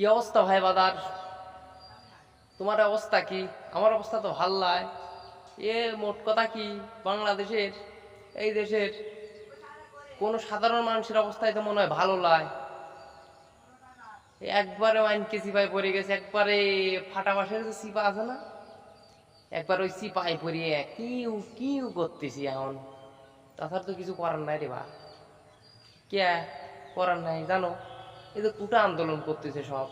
কি অবস্থা ভাই বাদার? তোমার অবস্থা কি? আমার অবস্থা তো ভালো নয় এ মোট কথা কি? বাংলাদেশের, এই দেশের কোনো সাধারণ মানুষের অবস্থায় তো মনে হয় ভালো নয় একবারে ওয়াইন কেসি পাই পড়ে গেছে, একবারে ফাটা বাসের যে সিপা আছে না, একবার ওই সিপাই পরিয়ে কিউ কিউ করতেছি এখন? তাছাড়া তো কিছু করার নাই রে বা কে করার নাই জানো? এই তো কুটা আন্দোলন করতেছে সব।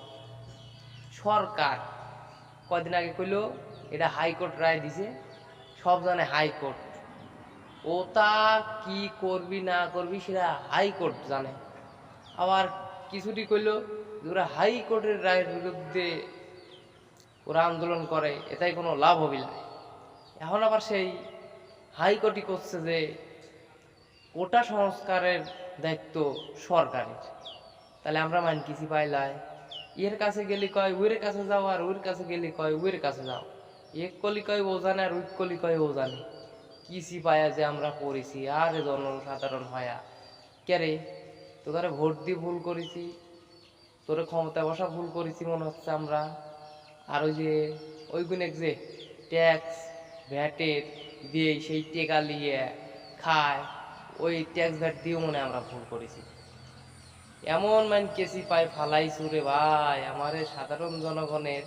সরকার কয়দিন আগে কইল, এটা হাইকোর্ট রায় দিছে, সব জানে হাইকোর্ট। ও তা কি করবি, না করবি সেটা হাইকোর্ট জানে। আবার কিছুটি কইলো যে ওরা হাইকোর্টের রায়ের বিরুদ্ধে ওরা আন্দোলন করে, এটাই কোনো লাভ হবি না। এখন আবার সেই হাইকোর্টই করছে যে কোটা সংস্কারের দায়িত্ব সরকারের। তাহলে আমরা মান কিছু পাইলাই এর কাছে গেলে কয় উইর কাছে যাও আর উইর কাছে গেলে কয় উইর কাছে যাও। এক কলি কয় ও জানে আর উইক কলি কয় ও জানে। কিসি পায়া যে আমরা পড়েছি, আর জনসাধারণ হয়া কেরে তোকে ভোট দিয়ে ভুল করেছি। তোরে ক্ষমতায় বসা ভুল করেছি মনে হচ্ছে আমরা। আর ওই যে ওইগুলো যে ট্যাক্স ভ্যাটের দিয়ে সেই টেকা নিয়ে খায়, ওই ট্যাক্স ভ্যাট দিয়েও মনে আমরা ভুল করেছি। এমন মান কেসি পাই ফালাইছু রে ভাই। আমারে সাধারণ জনগণের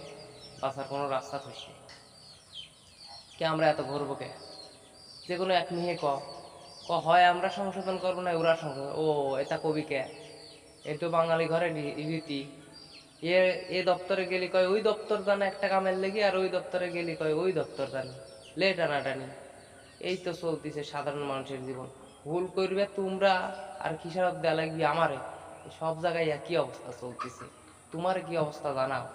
বাঁচার কোনো রাস্তা থাকছে কে আমরা এত ভরবো কে? যে কোনো এক মিহে ক। ক হয়, আমরা সংশোধন করব না, ওরা সংশোধন ও, এটা কবি কে? এই তো বাঙালি ঘরে রীতি। এ এ দপ্তরে গেলি কয়, ওই দপ্তর জানে একটা কামের লেগে, আর ওই দপ্তরে গেলি কয়, ওই দপ্তর জানে। লে টানাটানি। এই তো চলতেছে সাধারণ মানুষের জীবন। ভুল করবে তোমরা, আর কিসারত দেয়া লাগবে আমারে। সব জায়গায় একই অবস্থা চলতেছে। তোমার কি অবস্থা জানাও?